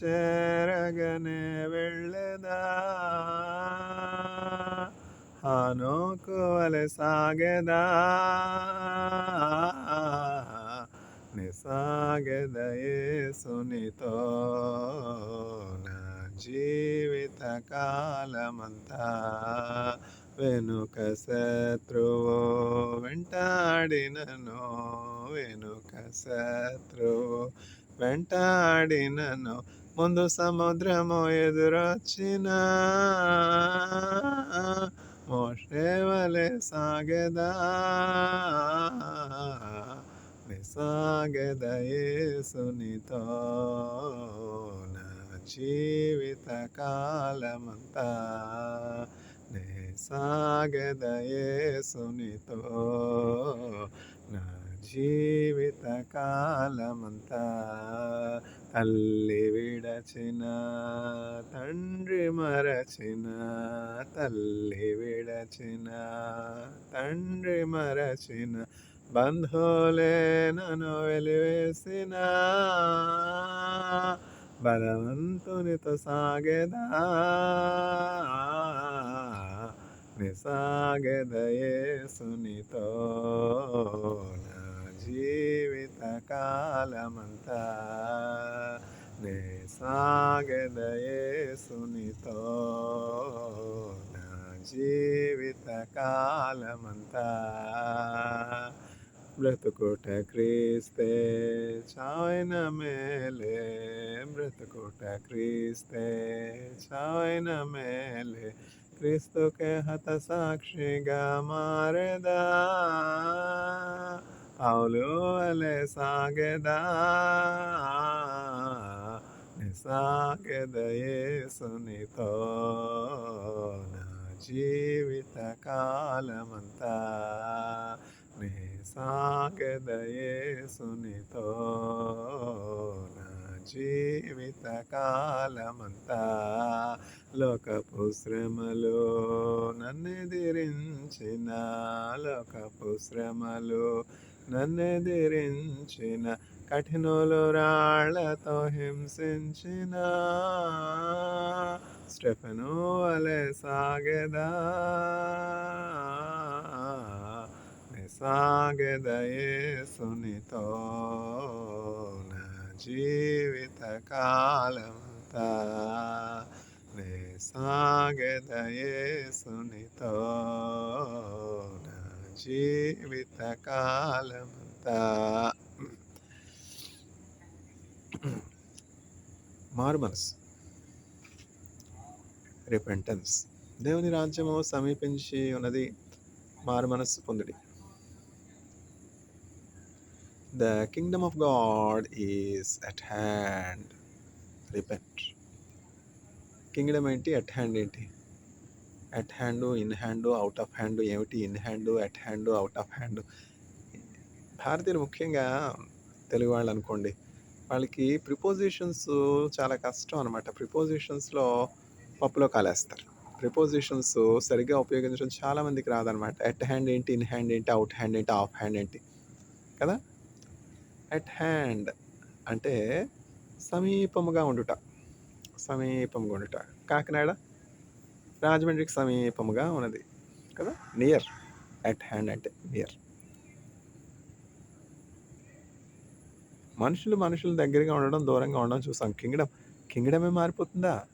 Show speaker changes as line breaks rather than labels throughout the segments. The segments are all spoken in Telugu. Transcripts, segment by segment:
చేరగనే వెళ్ళదా హానోకు వలె సాగెదా నిసాగెద నా జీవిత కాలమంతా వెనుక శత్రువు వెంటాడినను వెనుక శత్రువు వెంటాడినను ముందు సముద్రము ఎదురొచ్చిన మోషేవలే సాగదా నిసాగెద యేసునితో నా జీవిత కాలమంతా నే సాగెద యేసునితో నా జీవిత కాలమంతా తల్లి విడచిన తండ్రి మరచిన తల్లి విడచిన తండ్రి మరచిన బంధువులే నన్ను వెలివేసిన బలవంతునితో సాగెదా నిసాగెదయేసునితో నా జీవిత కాలమంతా నిసాగెదయేసునితో నా జీవిత కాలమంతా బ్రతుకుట క్రీస్తే చాయన మేలే. బ్రతుకుట క్రీస్తే చాయన మేలే. క్రీస్తుకే హత సాక్షిగా మారదా. పౌలు అలే సాగెదా. నిసాగెదయేసునితో నా జీవిత కాలమంతా. నిసాగెదయేసునితో నా జీవిత కాలమంతా. లోకపు శ్రమలు నన్నెదిరించిన లోకపు శ్రమలు నన్నెదిరించిన కఠినులు రాళ్ళతో హింసించిన స్టెఫను అలే సాగెదా. నిసాగెదయేసునితో నా జీవిత కాలమంతా సాగదయే నా జీవిత కాలమంతా మనసు రిపెంటెన్స్. దేవుని రాజ్యము సమీపించి ఉన్నది మారుమనస్సు పొందుడి. The kingdom of God is at hand. Repent. Kingdom ఏంటి? అట్ హ్యాండ్ ఏంటి? At hand in hand out of hand ఏమిటి? In hand at hand out of hand భారతీయులు ముఖ్యంగా తెలుగు వాళ్ళు అనుకోండి వాళ్ళకి ప్రిపోజిషన్స్ చాలా కష్టం అనమాట ప్రిపోజిషన్స్లో పప్పులో కాలేస్తారు. ప్రిపోజిషన్స్ సరిగ్గా ఉపయోగించడం చాలామందికి రాదనమాట ఎట్ హ్యాండ్ ఏంటి? ఇన్ హ్యాండ్ ఏంటి? అవుట్ హ్యాండ్ ఏంటి? ఆఫ్ హ్యాండ్ ఏంటి? కదా? ఎట్ హ్యాండ్ అంటే సమీపముగా ఉండుట. సమీపముగా ఉండుట. కాకినాడ రాజమండ్రికి సమీపముగా ఉన్నది. కదా? నియర్ అట్ హ్యాండ్ అంటే నియర్ మనుషులు మనుషులు దగ్గరగా ఉండడం దూరంగా ఉండడం చూసాం. కింగ్డమ్ కింగ్డమే మారిపోతుందా?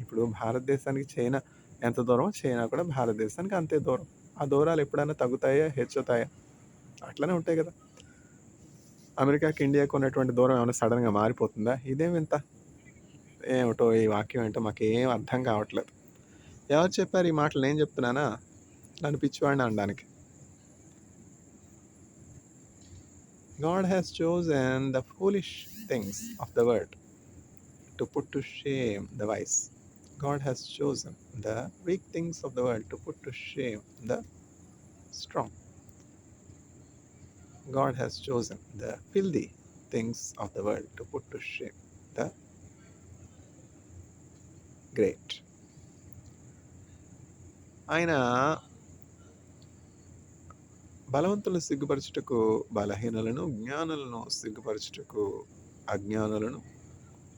ఇప్పుడు భారతదేశానికి చైనా ఎంత దూరమో చైనా కూడా భారతదేశానికి అంతే దూరం. ఆ దూరాలు ఎప్పుడైనా తగ్గుతాయా హెచ్చుతాయా? అట్లనే ఉంటాయి కదా. అమెరికాకి ఇండియాకి ఉన్నటువంటి దూరం ఏమైనా సడన్గా మారిపోతుందా? ఇదేం వింత ఏమిటో ఈ వాక్యం ఏంటో మాకు ఏం అర్థం కావట్లేదు. ఎవరు చెప్పారు ఈ మాటలు నేను చెప్తున్నానా నన్ను పిచ్చివాడిని అనడానికి God has chosen the foolish things of the world to put to shame the wise. God has chosen the weak things of the world to put to shame the strong. God has chosen the filthy things of the world to put to shame the great. ఆయన బలవంతులను సిగ్గుపరచుటకు బలహీనలను జ్ఞానులను సిగ్గుపరచుటకు అజ్ఞానులను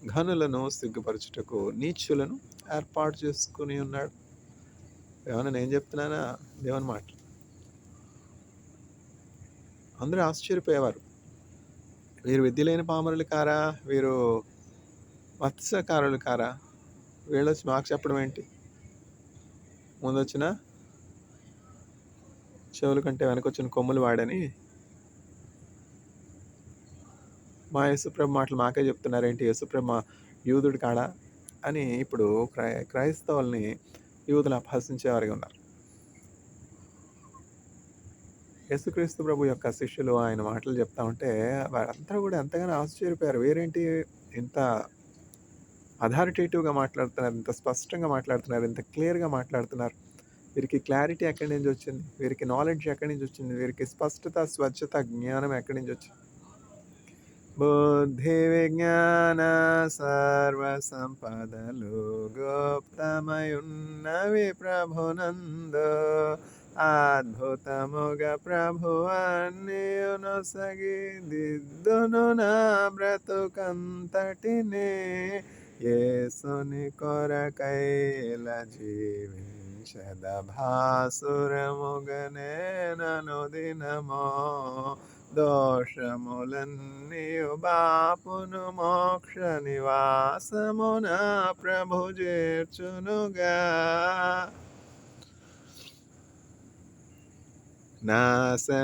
ఘనులను సిగ్గుపరచుటకు నీచులను ఏర్పాటు చేసుకుని ఉన్నాడు. ఏమన్నా నేను చెప్తున్నానా? దేవుని మాట. అందరూ ఆశ్చర్యపోయేవారు. వీరు విద్య లేని పామరులు కారా? వీరు మత్స్యకారులు కారా? వీళ్ళు మాకు చెప్పడం ఏంటి ముందు వచ్చిన చెవుల కంటే వెనకొచ్చిన కొమ్ములు వాడని మా యేసుప్రభు మాటలు మాకే చెప్తున్నారేంటి? యేసుప్రభు మా యూదుడు కాడా? అని ఇప్పుడు క్రై క్రైస్తవుల్ని యూదులు అపహసించేవారిగా ఉన్నారు. యేసుక్రీస్తు ప్రభు యొక్క శిష్యులు ఆయన మాటలు చెప్తా ఉంటే వారందరూ కూడా ఎంతగానో ఆశ్చర్యపోయారు. వేరేంటి ఇంత అథారిటేటివ్గా మాట్లాడుతున్నారు ఇంత స్పష్టంగా మాట్లాడుతున్నారు ఇంత క్లియర్గా మాట్లాడుతున్నారు. వీరికి క్లారిటీ ఎక్కడి నుంచి వచ్చింది? వీరికి నాలెడ్జ్ ఎక్కడి నుంచి వచ్చింది? వీరికి స్పష్టత స్వచ్ఛత జ్ఞానం ఎక్కడి నుంచి వచ్చింది? బుద్ధి విజ్ఞాన సర్వ సంపదలు గోప్తమయున్నవి ప్రభునందు అద్భుతముగా ప్రభు అన్నీయునొసగి దిద్దును నా బ్రతుకంతటినే యేసుని కొరకైల జీవించద భాసురముగనే నను దినమో దోషములన్నీయు బాపును మోక్ష నివాసమున ప్రభు చేర్చునుగా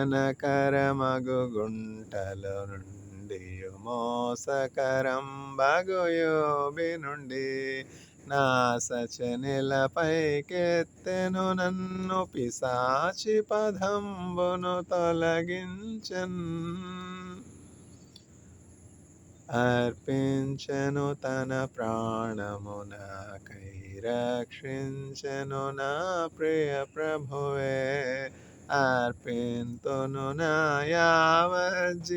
నాశనకరమగు గుంటల నుండి మోసకరం బగుయోబి నుండి నా సచనిలపైకెత్తెను నన్ను పిశాచి పదంబును తొలగించన్. అర్పించను తన ప్రాణము నాకై రక్షించను నా ప్రియ ప్రభువే. అర్పింతును నా యావజ్జీవము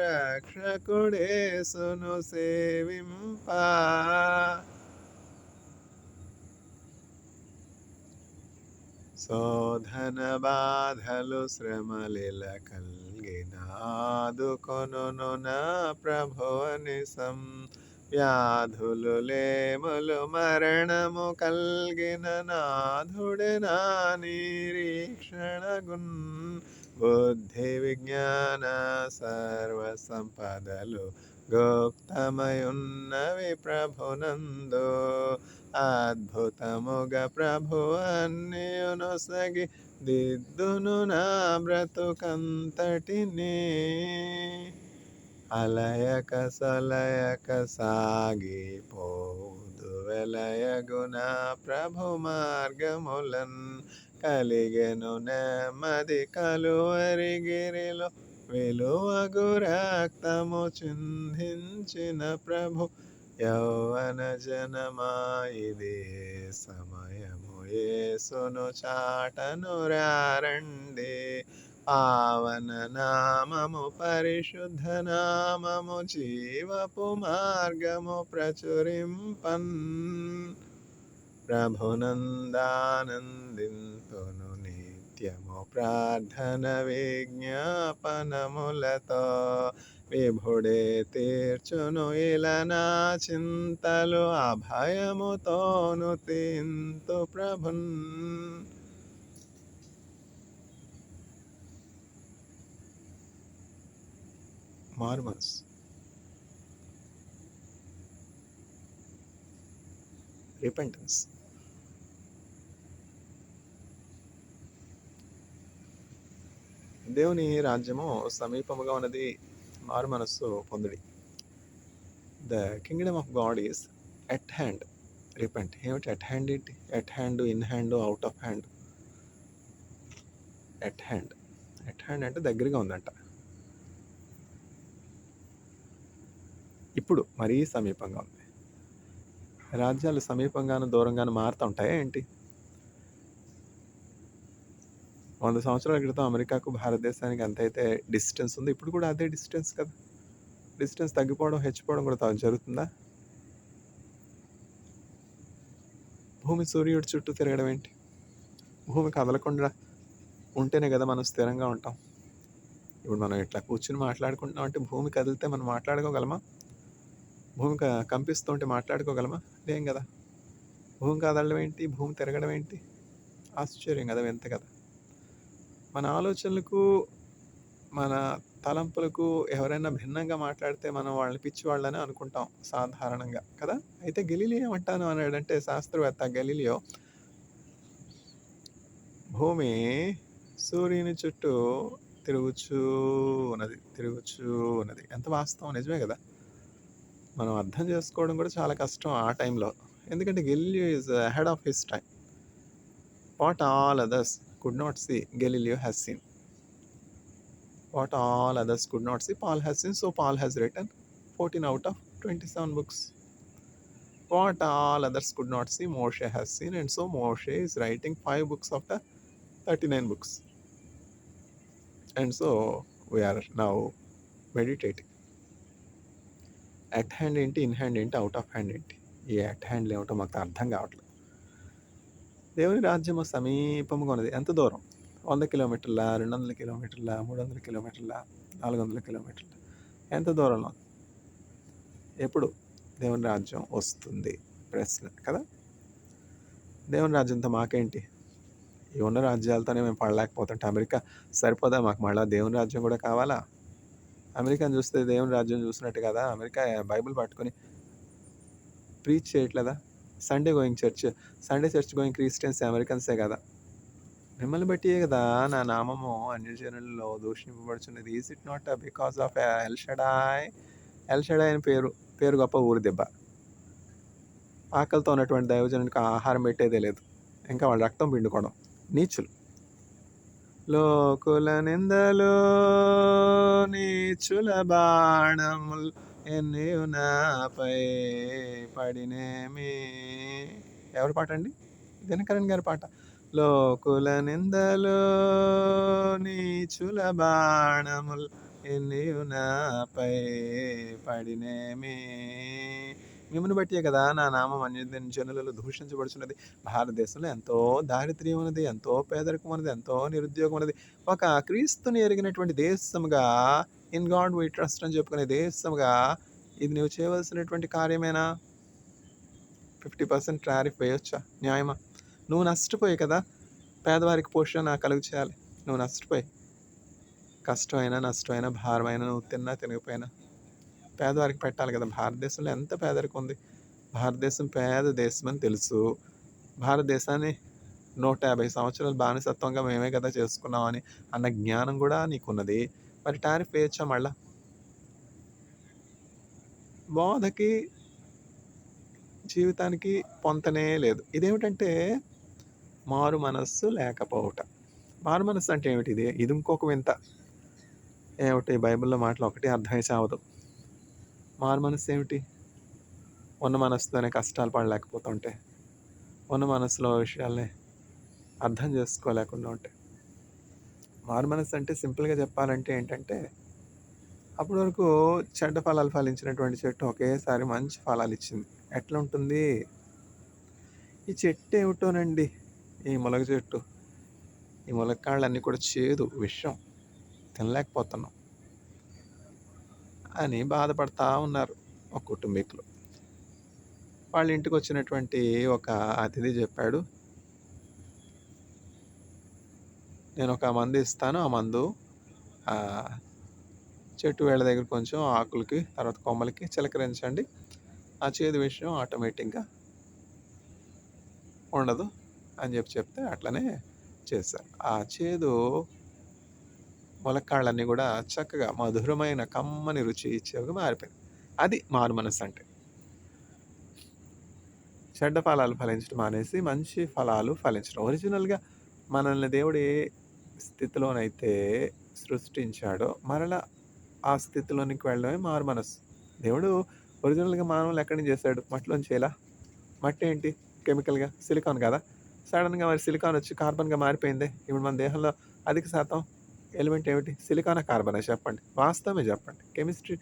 రక్షకుడేసును సేవింప శోధన బాధలు శ్రమలిల కలిగినాదుకొను నా ప్రభువని సం వ్యాధులు లేములు మరణము కల్గిన నాథుడే నా నిరీక్షణగున్. బుద్ధి విజ్ఞాన సర్వ సంపదలు గోప్తమయున్నవి ప్రభునందు. అద్భుతముగా ప్రభు అన్నియునొసగి దిద్దును నా బ్రతుకంతటినీ. అలయక సలయక సాగిపోదు వెలయగుణ ప్రభు మార్గములన్ కలిగెను నెమ్మది కలువరి గిరిలో విలువగు రక్తము చిందించిన ప్రభు యౌవన జనమా ఇది సమయము యేసును చాటను రారండి పావన నామము పరిశుద్ధ నామము జీవపు మార్గము ప్రచురింపన్ ప్రభునందానందింతును నిత్యము ప్రార్థన విజ్ఞాపనములతో విభుడే తీర్చును ఇలా నా చింతలు అభయముతోను తింతు ప్రభున్ మారు మనసు. రిపెంటెన్స్. దేవుని రాజ్యము సమీపముగా ఉన్నది మారు మనస్సు పొందుడి. The kingdom of God is at hand repent ఏమిటి at hand it at hand in hand out of hand at hand at hand అంటే దగ్గరగా ఉందంట. ఇప్పుడు మరీ సమీపంగా ఉంది. రాజ్యాలు సమీపంగాను దూరంగాను మారుతూ ఉంటాయా ఏంటి? వంద సంవత్సరాల క్రితం అమెరికాకు భారతదేశానికి ఎంతైతే డిస్టెన్స్ ఉందో ఇప్పుడు కూడా అదే డిస్టెన్స్ కదా. డిస్టెన్స్ తగ్గిపోవడం హెచ్చిపోవడం కూడా జరుగుతుందా? భూమి సూర్యుడి చుట్టూ తిరగడం ఏంటి? భూమి కదలకుండా ఉంటేనే కదా మనం స్థిరంగా ఉంటాం. ఇప్పుడు మనం ఇట్లా కూర్చుని మాట్లాడుకుంటున్నాం అంటే భూమి కదిలితే మనం మాట్లాడుకోగలమా? భూమి కంపిస్తుంటే మాట్లాడుకోగలమా? లేం కదా భూమి కదలడం ఏంటి? భూమి తిరగడం ఏంటి? ఆశ్చర్యం కదా ఎంత కదా మన ఆలోచనలకు, మన తలంపులకు ఎవరైనా భిన్నంగా మాట్లాడితే మనం వాళ్ళని పిచ్చి వాళ్ళని అనుకుంటాం సాధారణంగా కదా! అయితే గెలీలియో ఏమంటాను అన్నాడంటే శాస్త్రవేత్త గెలీలియో భూమి సూర్యుని చుట్టూ తిరుగుచూ ఉన్నది. తిరుగుచూ ఉన్నది. ఎంత వాస్తవం నిజమే కదా మనం అర్థం చేసుకోవడం కూడా చాలా కష్టం ఆ టైంలో. ఎందుకంటే Galileo is head of his time what all others could not see Galileo has seen what all others could not see Paul has seen so Paul has return fourteen out of twenty seven books what all others could not see Moshe has seen and so Moshe is writing five books of the thirty nine books and so we are now meditating at hand ఏంటి ఇన్ హ్యాండ్ ఏంటి అవుట్ ఆఫ్ హ్యాండ్ ఏంటి? ఈ అట్ హ్యాండ్లు ఏమిటో మాకు అర్థం కావట్లేదు. దేవుని రాజ్యము సమీపముగా ఉన్నది. ఎంత దూరం? వంద కిలోమీటర్ల రెండు వందల కిలోమీటర్ల మూడు వందల కిలోమీటర్ల నాలుగు వందల కిలోమీటర్ల? ఎంత దూరంలో? ఎప్పుడు దేవుని రాజ్యం వస్తుంది? ప్రశ్న కదా? దేవుని రాజ్యంతో మాకేంటి? ఈ ఉన్న రాజ్యాలతోనే మేము పడలేకపోతుంటే. అమెరికా సరిపోదా? మాకు మళ్ళీ దేవుని రాజ్యం కూడా కావాలా? అమెరికాని చూస్తే దేవుని రాజ్యం చూసినట్టు కదా అమెరికా బైబిల్ పట్టుకొని ప్రీచ్ చేయట్లేదా? Sunday going church Sunday church going Christians అమెరికన్సే కదా. మిమ్మల్ని బట్టియే కదా నా నామము అన్యజనులలో దూషింపబడుచున్నది. Is it not because of El Shaddai El Shaddai అని పేరు పేరు గొప్ప ఊరు దెబ్బ. ఆకలితో ఉన్నటువంటి దైవజనునికి ఆహారం పెట్టేదే లేదు. ఇంకా వాళ్ళ రక్తం పిండుకోవడం. నీచులు. లోకుల నిందలు నీచుల బాణములు ఎన్ని నాపై పడినేమి? ఎవరి పాట అండి? దినకరణ్ గారి పాట. లోకుల నిందలు నీచుల బాణములు ఎన్ని నాపై పడినేమి? మిమ్మల్ని బట్టే కదా నా నామం అన్య జనులలో దూషించబడుచున్నది. భారతదేశంలో ఎంతో దారిద్ర్యం ఉన్నది ఎంతో పేదరికం ఉన్నది ఎంతో నిరుద్యోగం ఉన్నది. ఒక క్రీస్తుని ఎరిగినటువంటి దేశముగా ఇన్ గాడ్ వీ ట్రస్ట్ అని చెప్పుకునే దేశముగా ఇది నువ్వు చేయవలసినటువంటి కార్యమేనా? ఫిఫ్టీ పర్సెంట్ టారిఫ్ వేయొచ్చా? న్యాయమా? నువ్వు నష్టపోయి కదా పేదవారికి పోషణ కలుగు చేయాలి. నువ్వు నష్టపోయి కష్టమైనా నష్టమైనా భారమైనా నువ్వు తిన్నా తినకపోయినా. పేదవారికి పెట్టాలి కదా. భారతదేశంలో ఎంత పేదరికం ఉంది? భారతదేశం పేద దేశం అని తెలుసు. భారతదేశాన్ని నూట యాభై సంవత్సరాలు బానిసత్వంగా మేమే కదా చేసుకున్నామని అన్న జ్ఞానం కూడా నీకున్నది. మరి టారిఫ్ వేయచ్చా మళ్ళా? బోధకి జీవితానికి పొంతనే లేదు. ఇదేమిటంటే మారు మనస్సు లేకపోవట. మారు మనస్సు అంటే ఏమిటి ఇది ఇది ఇంకొక వింత. ఏమిటి? బైబిల్లో మాటలు ఒకటి అర్థమై చావదు. మారు మనస్సు ఏమిటి? ఉన్న మనసులోనే కష్టాలు పడలేకపోతుంటే ఉన్న మనసులో విషయాల్ని అర్థం చేసుకోలేకుండా ఉంటే. మారు మనసు అంటే సింపుల్గా చెప్పాలంటే ఏంటంటే అప్పటి వరకు చెడ్డ ఫలాలు ఫలించినటువంటి చెట్టు ఒకేసారి మంచి ఫలాలు ఇచ్చింది. ఎట్లా ఉంటుంది? ఈ చెట్టు ఏమిటోనండి? ఈ మొలక చెట్టు. ఈ ములక్కాళ్ళన్నీ కూడా చేదు విషం. తినలేకపోతున్నాం. అని బాధపడతా ఉన్నారు ఒక కుటుంబీకులు. వాళ్ళ ఇంటికి వచ్చినటువంటి ఒక అతిథి చెప్పాడు నేను ఒక మందు ఇస్తాను ఆ మందు చెట్టు వేళ్ళ దగ్గర కొంచెం ఆకులకి తర్వాత కొమ్మలకి చిలకరించండి. ఆ చేదు విషయం ఆటోమేటిక్గా ఉండదు అని చెప్పి చెప్తే అట్లనే చేశారు. ఆ చేదు ములక్కాళ్ళన్నీ కూడా చక్కగా మధురమైన కమ్మని రుచి ఇచ్చేవిగా మారిపోయింది అది మారు మనసు అంటే. చెడ్డ ఫలాలు ఫలించడం అనేసి మంచి ఫలాలు ఫలించడం. ఒరిజినల్గా మనల్ని దేవుడు ఏ స్థితిలోనైతే సృష్టించాడో మరలా ఆ స్థితిలోనికి వెళ్ళడమే మారు మనసు దేవుడు ఒరిజినల్గా మానవులు ఎక్కడి నుంచి చేశాడు? మట్టిలోంచి ఎలా? మట్టి ఏంటి? కెమికల్గా? సిలికాన్ కదా. సడన్గా మరి సిలికాన్ వచ్చి కార్బన్గా మారిపోయింది. ఇప్పుడు మన దేహంలో అధిక శాతం ఎలిమెంట్ ఏమిటి? సిలికానా కార్బనే చెప్పండి. వాస్తవమే చెప్పండి. కెమిస్ట్రీ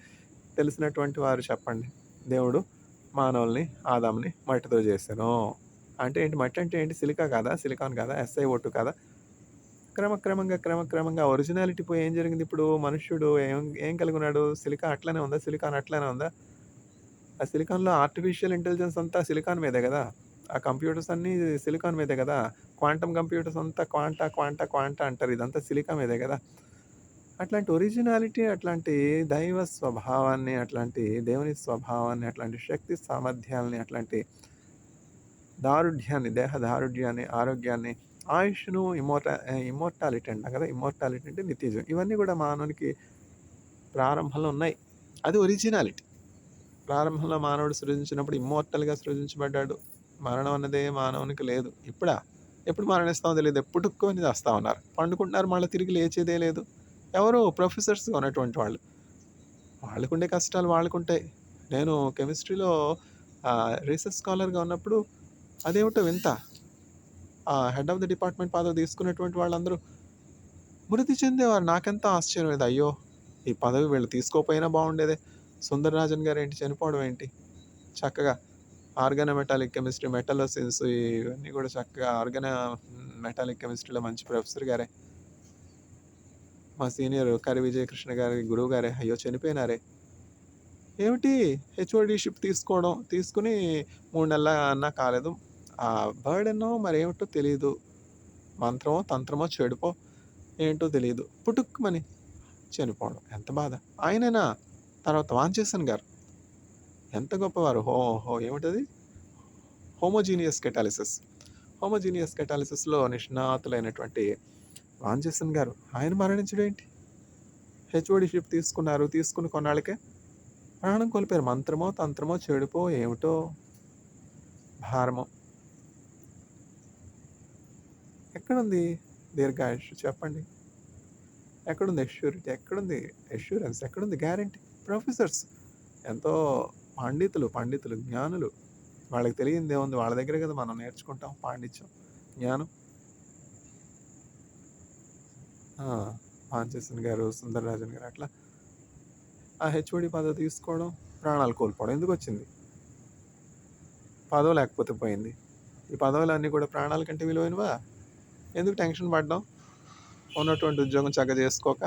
తెలిసినటువంటి వారు చెప్పండి. దేవుడు మానవుల్ని ఆదాంని మట్టితో చేశాను. అంటే ఏంటి? మట్టి అంటే ఏంటి? సిలికా కాదా? సిలికాన్ కాదా? ఎస్ఐ ఓటు కాదా? క్రమక్రమంగా క్రమక్రమంగా ఒరిజినాలిటీ పోయి ఏం జరిగింది ఇప్పుడు? మనుష్యుడు ఏం ఏం కలిగి ఉన్నాడు సిలికా అట్లనే ఉందా? సిలికాన్ అట్లనే ఉందా? ఆ సిలికాన్‌లో ఆర్టిఫిషియల్ ఇంటెలిజెన్స్ అంతా సిలికాన్ మీదే కదా? ఆ కంప్యూటర్స్ అన్నీ సిలికాన్ మీదే కదా? క్వాంటమ్ కంప్యూటర్స్ అంతా క్వాంటా, క్వాంటా, క్వాంటా అంటారు. ఇదంతా సిలికా మీదే కదా అట్లాంటి ఒరిజినాలిటీ, అట్లాంటి దైవ స్వభావాన్ని, అట్లాంటి దేవుని స్వభావాన్ని, అట్లాంటి శక్తి సామర్థ్యాల్ని, అట్లాంటి దారుఢ్యాన్ని, దేహ దారుఢ్యాన్ని, ఆరోగ్యాన్ని, ఆయుష్‌ను ఇమోటా ఇమోర్టాలిటీ అంట అంటాం గదా! ఇమ్మోర్టాలిటీ అంటే నిత్యజం ఇవన్నీ కూడా మానవునికి ప్రారంభంలో ఉన్నాయి. అది ఒరిజినాలిటీ. ప్రారంభంలో మానవుడు సృజించినప్పుడు ఇమ్మోర్టల్‌గా సృజించబడ్డాడు. మరణం అన్నదే మానవునికి లేదు. ఇప్పుడా? ఎప్పుడు మరణిస్తామో ఎప్పుడు కొని వస్తా ఉన్నారు. పండుకుంటున్నారు మళ్ళీ తిరిగి లేచేదే లేదు. ఎవరు ప్రొఫెసర్స్‌గా ఉన్నటువంటి వాళ్ళు. వాళ్ళకుండే కష్టాలు వాళ్ళకుంటాయి. నేను కెమిస్ట్రీలో రీసెర్చ్ స్కాలర్‌గా ఉన్నప్పుడు అదేమిటో వింత. హెడ్ ఆఫ్ ది డిపార్ట్మెంట్ పదవి తీసుకున్నటువంటి వాళ్ళందరూ మృతి చెందేవారు. నాకెంత ఆశ్చర్యం లేదు అయ్యో! ఈ పదవి వీళ్ళు తీసుకోకపోయినా బాగుండేదే. సుందరరాజన్ గారేంటి చనిపోవడం ఏంటి? చక్కగా ఆర్గానోమెటాలిక్ కెమిస్ట్రీ, మెటలోసిన్స్ ఇవన్నీ కూడా చక్కగా ఆర్గాన మెటాలిక్ కెమిస్ట్రీలో మంచి ప్రొఫెసర్ గారే. మా సీనియర్ కరి విజయకృష్ణ గారి గురువు గారే అయ్యో! చనిపోయినారే. ఏమిటి హెచ్ఓడిషిప్ తీసుకోవడం, తీసుకుని మూడు నెలల అన్నా కాలేదు. ఆ బర్డెనో మరేమిటో తెలియదు మంత్రమో, తంత్రమో, చెడుపో ఏంటో తెలియదు పుటుక్కుమని చనిపోవడం. ఎంత బాధ. ఆయననా తర్వాత వాంచేసన్ గారు. ఎంత గొప్పవారు. హో హో ఏమిటది? Homogeneous catalysis. హోమోజీనియస్ కెటాలిసిస్‌లో నిష్ణాతులైనటువంటి వాంచేసన్ గారు. ఆయన మరణించడం ఏంటి? హెచ్ఓడిషిప్ తీసుకున్నారు. తీసుకుని కొన్నాళ్ళకే ప్రాణం కోల్పోయారు. మంత్రమో, తంత్రమో, చెడుపో ఏమిటో భారమో. ఎక్కడుంది దీర్ఘాయుష్ చెప్పండి? ఎక్కడుంది ఎష్యూరిటీ? ఎక్కడుంది ఎష్యూరెన్స్? ఎక్కడుంది గ్యారంటీ? ప్రొఫెసర్స్ ఎంతో పండితులు, పండితులు, జ్ఞానులు. వాళ్ళకి తెలియనిదేముంది? వాళ్ళ దగ్గరే కదా మనం నేర్చుకుంటాం పాండిత్యం, జ్ఞానం. పాంచేసన్ గారు, సుందరరాజన్ గారు అట్లా ఆ హెచ్ఓడి పదవి తీసుకోవడం, ప్రాణాలు కోల్పోవడం ఎందుకు వచ్చింది పదవి లేకపోతే పోయింది. ఈ పదవులన్నీ కూడా ప్రాణాల కంటే విలువైనవా? ఎందుకు టెన్షన్ పడ్డాం ఉన్నటువంటి ఉద్యోగం చక్కగా చేసుకోక.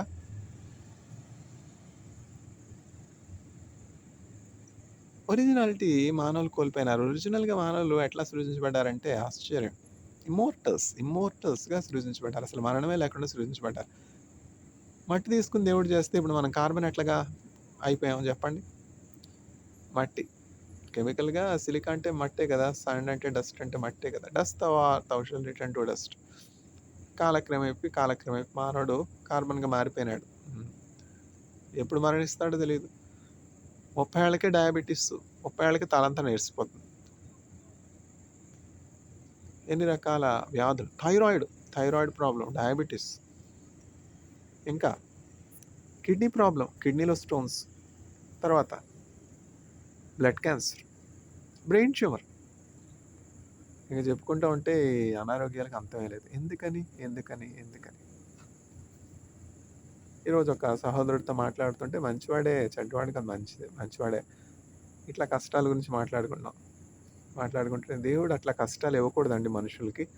ఒరిజినాలిటీ మానవులు కోల్పోయినారు. ఒరిజినల్‌గా మానవులు ఎట్లా సృజించబడ్డారంటే ఆశ్చర్యం. ఇమ్మోర్టల్స్, ఇమ్మోర్టల్స్‌గా సృజించబడ్డారు. అసలు మరణమే లేకుండా సృజించబడ్డారు. మట్టి తీసుకుని దేవుడు చేస్తే ఇప్పుడు మనం కార్బన్ ఎట్లాగా అయిపోయాం చెప్పండి? మట్టి. కెమికల్‌గా సిలికా అంటే మట్టే కదా! సాండ్ అంటే డస్ట్ అంటే మట్టే కదా! Dust thou return to dust return కాలక్రమేపీ, కాలక్రమేపీ మానవుడు కార్బన్‌గా మారిపోయినాడు. ఎప్పుడు మరణిస్తాడో తెలియదు 30 ఏళ్ళకే డయాబెటిస్. 30 ఏళ్ళకే తలంతా నేర్చిపోతుంది ఎన్ని రకాల వ్యాధులు. Thyroid, thyroid problem diabetes. ఇంకా కిడ్నీ ప్రాబ్లం కిడ్నీలో స్టోన్స్. తర్వాత బ్లడ్ క్యాన్సర్, బ్రెయిన్ ట్యూమర్. ఇంకా చెప్పుకుంటూ ఉంటే అనారోగ్యాలకు అంతమే లేదు. ఎందుకని? ఎందుకని? ఎందుకని? ఈరోజు ఒక సహోదరుడితో మాట్లాడుతుంటే మంచివాడే, చెడ్డవాడు కాదు మంచిదే మంచివాడే. ఇట్లా కష్టాల గురించి మాట్లాడుకున్నాం. మాట్లాడుకుంటే దేవుడు అట్లా కష్టాలు ఇవ్వకూడదండి మనుషులకి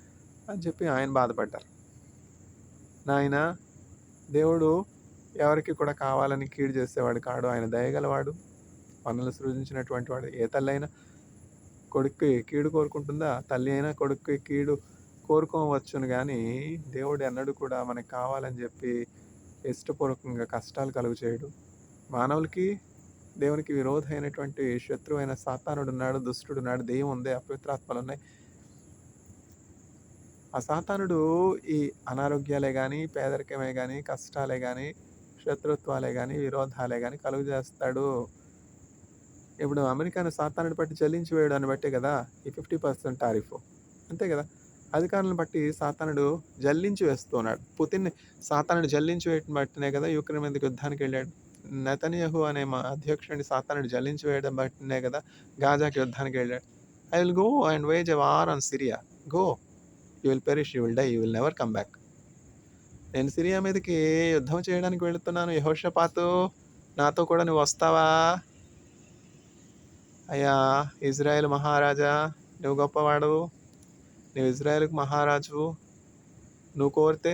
అని చెప్పి ఆయన బాధపడ్డారు. నాయనా దేవుడు ఎవరికి కూడా కావాలని కీడు చేసేవాడు కాడు. ఆయన దయగలవాడు. పనులు సృజించినటువంటి వాడు. ఏ తల్లైనా కొడుక్కి కీడు కోరుకుంటుందా? తల్లి అయినా కొడుక్కి కీడు కోరుకోవచ్చును కానీ దేవుడు ఎన్నడూ కూడా మనకు కావాలని చెప్పి ఇష్టపూర్వకంగా కష్టాలు కలుగు చేయడు మానవులకి, దేవునికి విరోధమైనటువంటి శత్రువైన దుష్టుడు ఉన్నాడు దెయ్యం ఉంది, అపవిత్రాత్మలున్నాయి. ఆ సాతానుడు ఈ అనారోగ్యాలే కానీ పేదరికమే కానీ కష్టాలే కానీ శత్రుత్వాలే కానీ విరోధాలే గానీ కలుగజేస్తాడు. ఇప్పుడు అమెరికాను సాతానుడు బట్టి చెల్లించి వేయడాన్ని బట్టే కదా! ఈ 50% టారిఫ్. అంతే కదా! అధికారులను బట్టి సాతానుడు జల్లించి వేస్తున్నాడు. పుతిన్‌ని సాతానుడు జల్లించి వేయటం బట్టినే కదా యుక్రెయిన్ మీదకి యుద్ధానికి వెళ్ళాడు. నెతన్యాహు అనే మా అధ్యక్షుడిని సాతానుడు జల్లించి వేయడం బట్టినే కదా గాజాకి యుద్ధానికి వెళ్ళాడు. I will go and wage a war on Syria. Go. You will perish, you will die, you will never come back. నేను సిరియా మీదకి యుద్ధం చేయడానికి వెళుతున్నాను. యహోషపాతు నాతో కూడా నువ్వు వస్తావా? అయ్యా ఇజ్రాయెల్ మహారాజా నువ్వు గొప్పవాడు నువ్వు ఇజ్రాయేలుకు మహారాజువు. నువ్వు కోరితే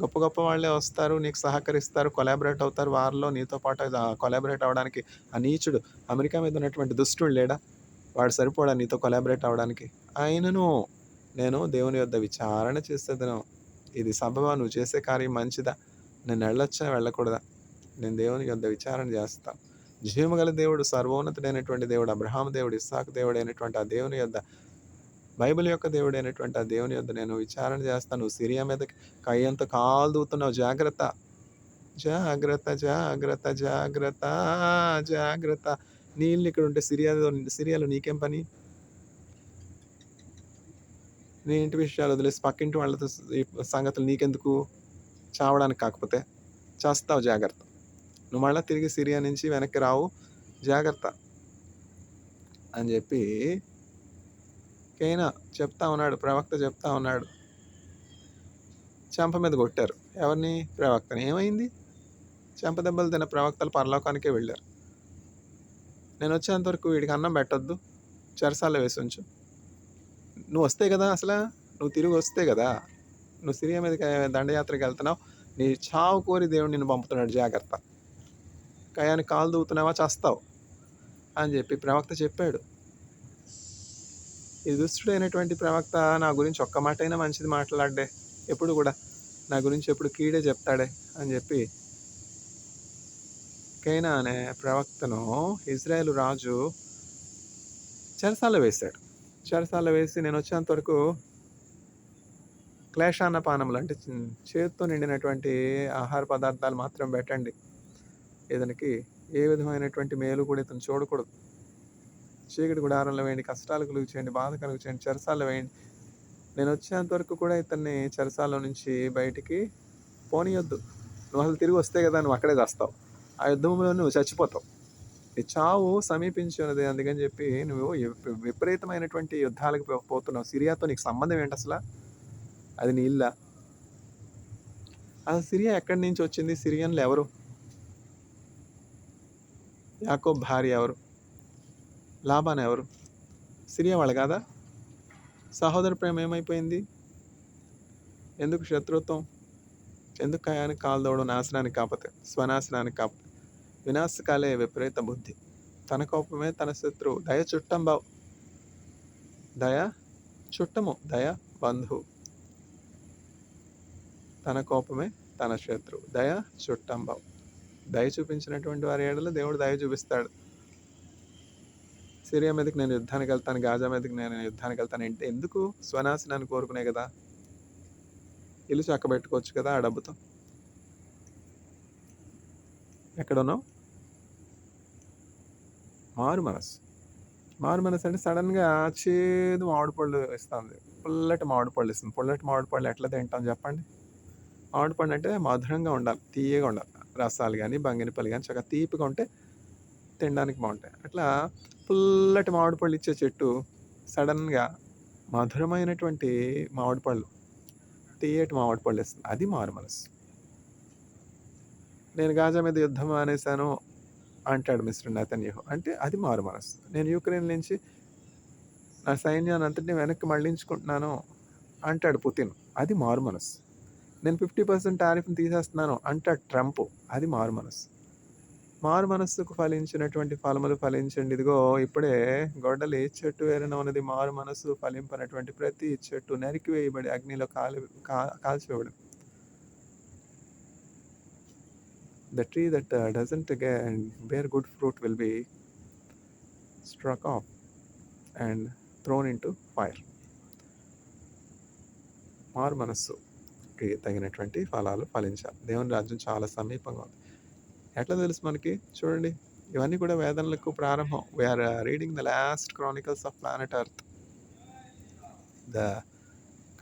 గొప్ప గొప్ప వాళ్ళే వస్తారు నీకు సహకరిస్తారు కొలాబరేట్ అవుతారు. వారిలో నీతో పాటు కొలాబరేట్ అవ్వడానికి ఆ నీచుడు అమెరికా మీద ఉన్నటువంటి దుష్టుడు లేడా? వాడు సరిపోడా నీతో కొలాబరేట్ అవ్వడానికి ఆయనను నేను దేవుని యొద్ద విచారణ చేసేదను. ఇది సభవా నువ్వు చేసే కార్యం మంచిదా? నేను వెళ్ళొచ్చా? వెళ్ళకూడదా? నేను దేవుని యొద్ద విచారణ చేస్తాను జీవగల దేవుడు సర్వోన్నతుడైనటువంటి దేవుడు అబ్రహాం దేవుడు ఇస్సాకు దేవుడు అయినటువంటి ఆ దేవుని యొద్ద బైబిల్ యొక్క దేవుడు అయినటువంటి ఆ దేవుని యొద్ద నేను విచారణ చేస్తాను. సిరియా మీద కయ్యంత కాలు దూతున్నావు. జాగ్రత్త. జాగ్రత్త జాగ్రత్త జాగ్రత్త జాగ్రత్త. నీళ్ళు ఇక్కడ ఉంటే సిరియాలో సిరియాలో నీకేం పని? నీ ఇంటి విషయాలు వదిలేసి పక్కింటి వాళ్ళతో ఈ సంగతులు నీకెందుకు? చావడానికి కాకపోతే చేస్తావు జాగ్రత్త. నువ్వు మళ్ళీ తిరిగి సిరియా నుంచి వెనక్కి రావు. జాగ్రత్త. అని చెప్పి కైనా చెప్తా ఉన్నాడు ప్రవక్త చెప్తా ఉన్నాడు. చెంప మీద కొట్టారు. ఎవరిని? ప్రవక్తని. ఏమైంది? చెంప దెబ్బలు తిన్న ప్రవక్తలు పరలోకానికే వెళ్ళారు. నేను వచ్చేంతవరకు వీడికి అన్నం పెట్టొద్దు. చెరసాల్లో వేసి ఉంచు. నువ్వు వస్తే కదా అసలు? నువ్వు తిరిగి వస్తే కదా? నువ్వు సిరియా మీదకి దండయాత్రకి వెళ్తున్నావు. నీ చావు కోరి దేవుడు నిన్ను పంపుతున్నాడు. జాగ్రత్త. కయానికి కాలు దూవుతున్నావా చేస్తావు. అని చెప్పి ప్రవక్త చెప్పాడు. ఈ దుస్తుడైనటువంటి ప్రవక్త నా గురించి ఒక్క మాట అయినా మంచిది మాట్లాడే. ఎప్పుడు కూడా నా గురించి ఎప్పుడు కీడే చెప్తాడే అని చెప్పి కైనా అనే ప్రవక్తను ఇజ్రాయెల్ రాజు చెరసాల వేశాడు. చెరసాల వేసి నేను వచ్చేంత వరకు క్లేశాన్న పానములు అంటే చేతితో నిండినటువంటి ఆహార పదార్థాలు మాత్రం పెట్టండి. ఇతనికి ఏ విధమైనటువంటి మేలు కూడా ఇతను చూడకూడదు. చీకటి గుడారంలో వేయండి కష్టాలు కలుగు చేయండి బాధ కలుగు చేయండి చెరసాల్లో వేయండి. నేను వచ్చేంత వరకు కూడా ఇతన్ని చెరసాల నుంచి బయటికి పోనీయొద్దు. నువ్వు అసలు తిరిగి వస్తే కదా నువ్వు అక్కడే చేస్తావు ఆ యుద్ధంలో నువ్వు చచ్చిపోతావు. ఈ చావు సమీపించినది అందుకని చెప్పి నువ్వు విపరీతమైనటువంటి యుద్ధాలకు పోతున్నావు. సిరియాతో నీకు సంబంధం ఏంటి అసలు? అది నీ ఇల్లా? అసలు సిరియా ఎక్కడి నుంచి వచ్చింది? సిరియన్లు ఎవరు? యాకో భార్య ఎవరు? లాభాన్ ఎవరు? సిరియా వాళ్ళు కాదా? సహోదర ప్రేమ ఏమైపోయింది? ఎందుకు శత్రుత్వం? ఎందుకు కయానికి కాలుదోవడం నాశనానికి కాకపోతే స్వనాశనానికి కాకపోతే? వినాశకాలే విపరీత బుద్ధి. తన కోపమే తన శత్రువు. దయ చుట్టం బావు దయ చుట్టము. దయ బంధువు తన కోపమే తన శత్రువు. దయ చుట్టం బావు దయ చూపించినటువంటి వారి ఏడలో దేవుడు దయ చూపిస్తాడు. సిరియా మీదకి నేను యుద్ధానికి వెళ్తాను గాజా మీదకి నేను యుద్ధానికి వెళ్తాను. అంటే ఎందుకు? స్వనాశనాన్ని కోరుకునే కదా. ఇల్లు చక్కబెట్టుకోవచ్చు కదా ఆ డబ్బుతో. ఎక్కడున్నావు? మారు మనసు. మారు మనసు అంటే సడన్గా చేదు మామిడి పళ్ళు ఇస్తుంది. పుల్లటి మామిడి పళ్ళు ఇస్తుంది. పుల్లటి మామిడి పళ్ళు ఎట్లా తింటాం చెప్పండి? మామిడి పండు అంటే మధురంగా ఉండాలి తీయగా ఉండాలి. రసాలు కానీ బంగినపల్లి కానీ చక్కగా తీపిగా ఉంటే తినడానికి బాగుంటాయి. అట్లా పుల్లటి మామిడి పళ్ళు ఇచ్చే చెట్టు సడన్గా మధురమైనటువంటి మామిడి పళ్ళు తీయటి మామిడి పళ్ళు ఇస్తుంది అది మారు మనసు. నేను గాజా మీద యుద్ధం అనేసాను అంటాడు మిస్టర్ నతన్యహు. అంటే అది మారు మనసు. నేను యూక్రెయిన్ నుంచి నా సైన్యాన్ని అంతటిని వెనక్కి మళ్ళించుకుంటున్నాను అంటాడు పుతిన్. అది మారు మనసు. నేను ఫిఫ్టీ పర్సెంట్ టారిఫ్ని తీసేస్తున్నాను అంటాడు ట్రంప్. అది మారు మనసు. మారు మనస్సుకు ఫలించినటువంటి ఫలములు ఫలించండి. ఇదిగో ఇప్పుడే గొడ్డలు ఏ చెట్టు వేరైనా ఉన్నది మారు మనస్సు ఫలింపనటువంటి ప్రతి చెట్టు నరికివేయబడి అగ్నిలో కాలి కాల్చివేయబడి. The tree that doesn't doesn't bear good fruit will be struck off and thrown into fire మారు మనస్సుకి తగినటువంటి ఫలాలు ఫలించాలి. దేవుని రాజ్యం చాలా సమీపంగా ఉంది. ఎట్లా తెలుసు మనకి చూడండి ఇవన్నీ కూడా వేదనలకు ప్రారంభం we are reading the last chronicles of planet earth the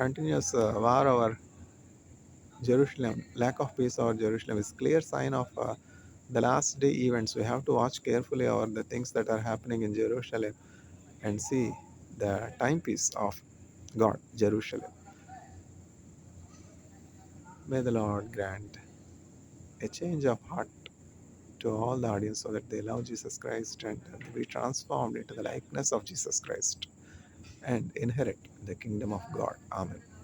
continuous war over Jerusalem, lack of peace over Jerusalem is clear sign of uh, the last day events. We have to watch carefully over the things that are happening in Jerusalem and see the timepiece of God, Jerusalem. May the Lord grant a change of heart to all the audience so that they love Jesus Christ and uh, be transformed into the likeness of Jesus Christ and inherit the kingdom of God. Amen.